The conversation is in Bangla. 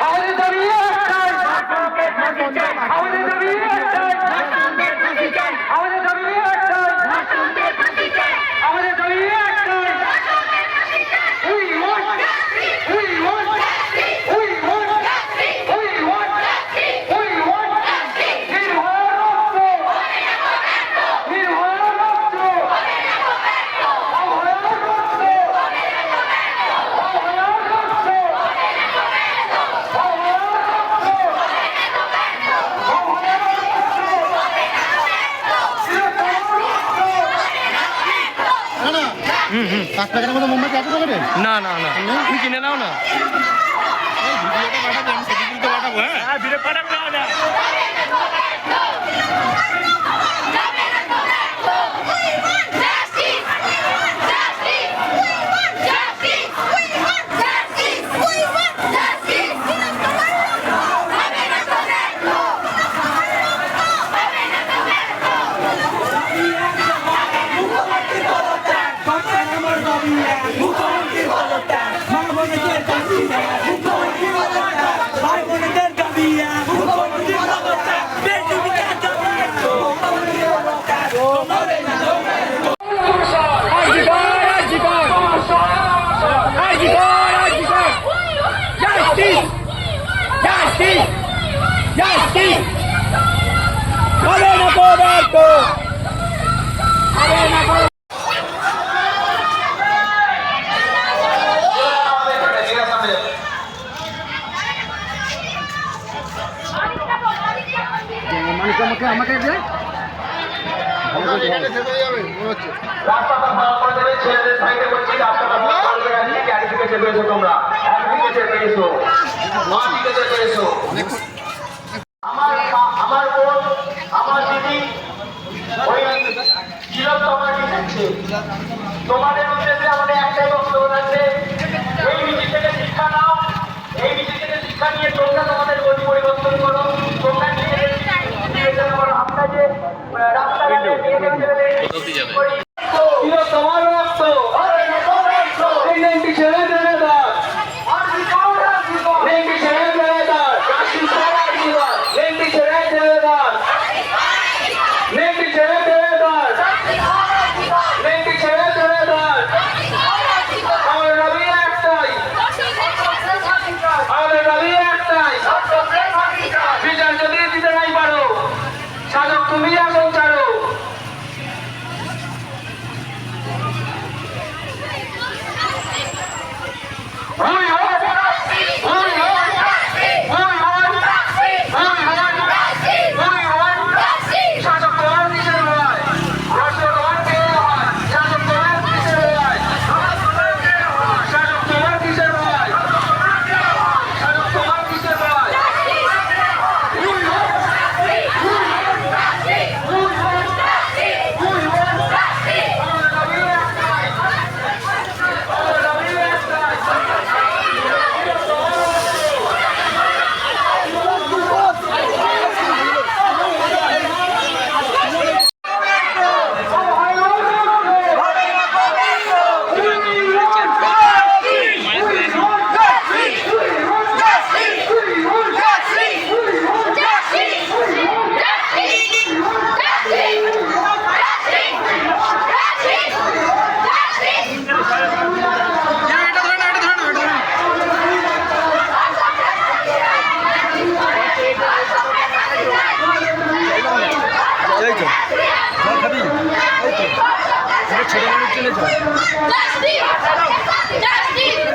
আমাদের দাবি একটাই আমাদের না পাঁচ প্যাকেটের মতো মোমবাতি আছে পকেটে না না না। তুমি কিনে নাও না। ভিডিওটা পাঠাবো আমি সেদিন তো পাঠাবো। হ্যাঁ রাস্তাটা ভালো করে দেবে ছেলেদের সাইডে বলছি রাস্তাটা ভালো করে দেবে আজকে ক্যারিফিকেশন পেয়েছ তোমরা পেয়েছ নটিফিকেশন পেয়েছ আমার তোমাদের উদ্দেশ্যে আমাদের একটাই বক্তব্য আছে এই মিছিল থেকে শিক্ষা নাও এই মিছিল থেকে শিক্ষা নিয়ে তোমরা তোমাদের গতি পরিবর্তন করো তোমরা নিজেদের করো আমরা যে রাস্তাঘাটে তিলোত্তমার রক্ত এই নেংটি Justice! Justice! Justice!